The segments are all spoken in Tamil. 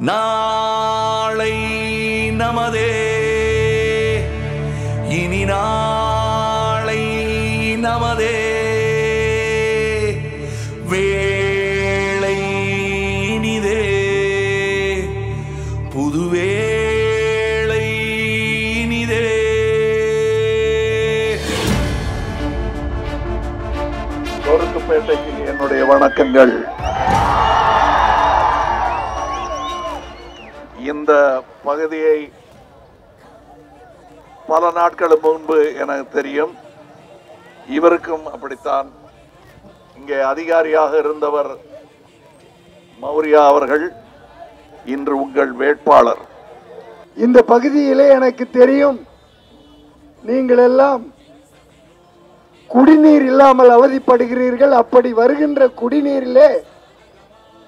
நாளை நமதே. இனி நாளை நமதே. வேளை இனிதே. புதுவேளை இனிதே. பேட்டைக்கு என்னுடைய வணக்கங்கள். இந்த பகுதியை பல நாட்கள் முன்பு எனக்கு தெரியும். இவருக்கும் அப்படித்தான். இங்கே அதிகாரியாக இருந்தவர் மௌரியா அவர்கள் இன்று உங்கள் வேட்பாளர். இந்த பகுதியிலே எனக்கு தெரியும் நீங்கள் எல்லாம் குடிநீர் இல்லாமல் அவதிப்படுகிறீர்கள். அப்படி வருகின்ற குடிநீரிலே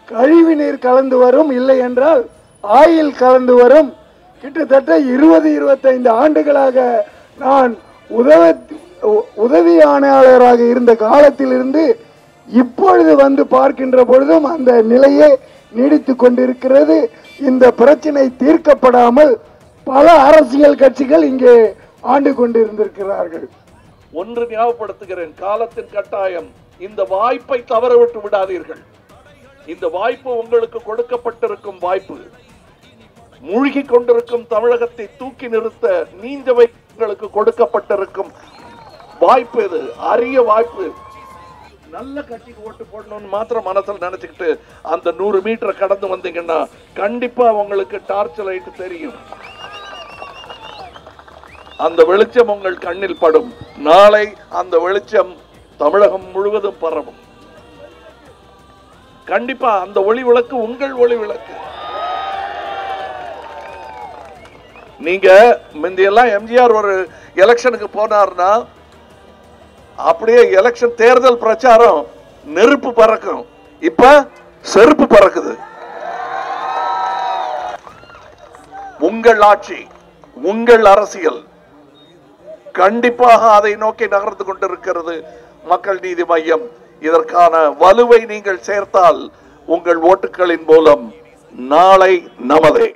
கழிவு நீர் கலந்து வரும் இல்லை என்றால் ஆயில் கலந்து வரும். கிட்டத்தட்ட இருபது இருபத்தைந்து ஆண்டுகளாக நான் உதவ உதவி ஆணையாளராக இருந்த காலத்திலிருந்து இப்பொழுது வந்து பார்க்கின்ற பொழுதும் அந்த நிலையே நீடித்து கொண்டிருக்கிறது. இந்த பிரச்சனை தீர்க்கப்படாமல் பல அரசியல் கட்சிகள் இங்கே ஆண்டு கொண்டிருந்திருக்கிறார்கள். ஒன்று ஞாபகப்படுத்துகிறேன். காலத்தின் கட்டாயம். இந்த வாய்ப்பை தவறவிட்டு விடாதீர்கள். இந்த வாய்ப்பு உங்களுக்கு கொடுக்கப்பட்டிருக்கும் வாய்ப்பு. மூழ்கி கொண்டிருக்கும் தமிழகத்தை தூக்கி நிறுத்த நீந்தவைகளுக்கு கொடுக்கப்பட்டிருக்கும் வாய்ப்பு இது அரிய வாய்ப்பு. நல்ல கட்சிக்கு ஓட்டு போடணும்னு மாத்திரம் மனசில் நினைச்சுக்கிட்டு அந்த நூறு மீட்டர் கடந்து வந்தீங்கன்னா கண்டிப்பா உங்களுக்கு டார்ச் லைட் தெரியும். அந்த வெளிச்சம் உங்கள் கண்ணில் படும். நாளை அந்த வெளிச்சம் தமிழகம் முழுவதும் பரவும். கண்டிப்பா அந்த ஒளி விளக்கு உங்கள் ஒளி விளக்கு. நீங்க முந்தியெல்லாம் எம்ஜிஆர் ஒரு எலெக்ஷனுக்கு போனார்னா அப்படியே எலெக்ஷன் தேர்தல் பிரச்சாரம் நெருப்பு பறக்கும். இப்ப செருப்பு பறக்குது. உங்கள் ஆட்சி உங்கள் அரசியல் கண்டிப்பாக அதை நோக்கி நகர்ந்து கொண்டிருக்கிறது மக்கள் நீதி மையம். இதற்கான வலுவை நீங்கள் சேர்த்தால் உங்கள் ஓட்டுகளின் மூலம் நாளை நமதே.